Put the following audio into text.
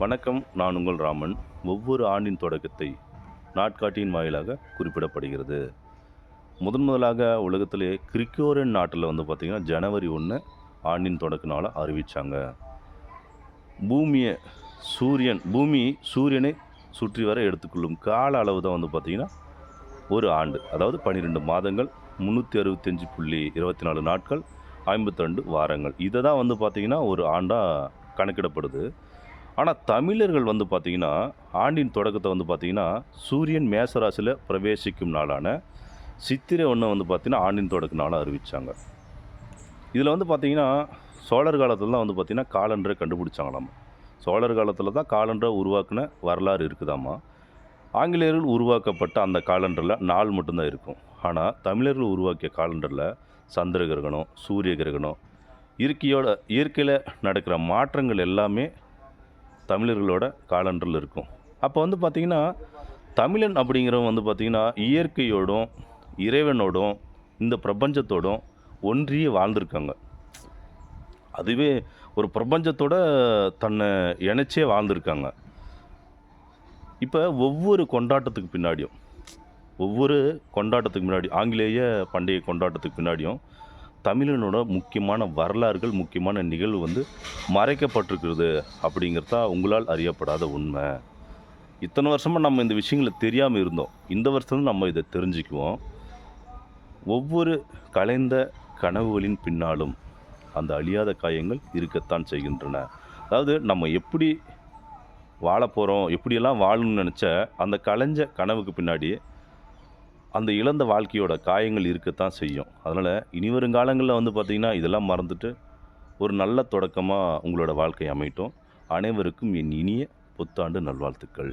வணக்கம் நான் உங்கள் ராமன். ஒவ்வொரு ஆண்டின் தொடக்கத்தை நாட்காட்டியின் வாயிலாக குறிப்பிடப்படுகிறது. முதன் முதலாக உலகத்திலே கிரிக்கோரன் நாட்டில் வந்து பார்த்திங்கன்னா ஜனவரி ஒன்று ஆண்டின் தொடக்க நாளாக அறிவித்தாங்க பூமியை சூரியன் பூமி சூரியனை சுற்றி வர எடுத்துக்கொள்ளும் கால அளவு தான் வந்து பார்த்திங்கன்னா ஒரு ஆண்டு. அதாவது பன்னிரெண்டு மாதங்கள் முந்நூற்றி அறுபத்தஞ்சு புள்ளி இருபத்தி நாலு நாட்கள் ஐம்பத்திரெண்டு வாரங்கள். இதை தான் வந்து பார்த்திங்கன்னா ஒரு ஆண்டாக கணக்கிடப்படுது. ஆனால் தமிழர்கள் வந்து பார்த்திங்கன்னா ஆண்டின் தொடக்கத்தை வந்து பார்த்திங்கன்னா சூரியன் மேசராசியில் பிரவேசிக்கும் நாளான சித்திரை ஒன்று வந்து பார்த்திங்கன்னா ஆண்டின் தொடக்க நாளாக அறிவித்தாங்க இதில் வந்து பார்த்திங்கன்னா சோழர் காலத்தில் தான் வந்து பார்த்திங்கன்னா காலண்டரை கண்டுபிடிச்சாங்களாம். சோழர் காலத்தில் தான் காலண்டரை உருவாக்கின வரலாறு இருக்குதாம்மா ஆங்கிலேயர்கள் உருவாக்கப்பட்ட அந்த காலண்டரில் நாள் மட்டும்தான் இருக்கும். ஆனால் தமிழர்கள் உருவாக்கிய காலண்டரில் சந்திர கிரகணம் சூரிய கிரகணம் இயற்கையோட இயற்கையில் நடக்கிற மாற்றங்கள் எல்லாமே தமிழர்களோட காலண்டரில் இருக்கும். அப்போ வந்து பார்த்திங்கன்னா தமிழன் அப்படிங்கிறவன் வந்து பார்த்திங்கன்னா இயற்கையோடும் இறைவனோடும் இந்த பிரபஞ்சத்தோடும் ஒன்றியே வாழ்ந்திருக்காங்க. அதுவே ஒரு பிரபஞ்சத்தோட தன்னை இணைச்சே வாழ்ந்திருக்காங்க. இப்போ ஒவ்வொரு கொண்டாட்டத்துக்கு பின்னாடியும் ஒவ்வொரு கொண்டாட்டத்துக்கு முன்னாடி ஆங்கிலேய பண்டிகை கொண்டாட்டத்துக்கு பின்னாடியும் தமிழனோட முக்கியமான வரலாறுகள் முக்கியமான நிகழ்வு வந்து மறைக்கப்பட்டிருக்கிறது அப்படிங்கிறதா உங்களால் அறியப்படாத உண்மை. இத்தனை வருஷமாக நம்ம இந்த விஷயங்களை தெரியாமல் இருந்தோம். இந்த வருஷம் நம்ம இதை தெரிஞ்சுக்குவோம். ஒவ்வொரு கலைந்த கனவுகளின் பின்னாலும் அந்த அழியாத காயங்கள் இருக்கத்தான் செய்கின்றன. அதாவது நம்ம எப்படி வாழ போகிறோம் எப்படியெல்லாம் வாழணும்னு நினச்ச அந்த கலைஞ்ச கனவுக்கு பின்னாடி அந்த இழந்த வாழ்க்கையோட காயங்கள் இருக்கத்தான் செய்யும். அதனால் இனி வருங்காலங்களில் வந்து பார்த்திங்கன்னா இதெல்லாம் மறந்துட்டு ஒரு நல்ல தொடக்கமாக உங்களோட வாழ்க்கை அமையட்டும். அனைவருக்கும் என் இனிய புத்தாண்டு நல்வாழ்த்துக்கள்.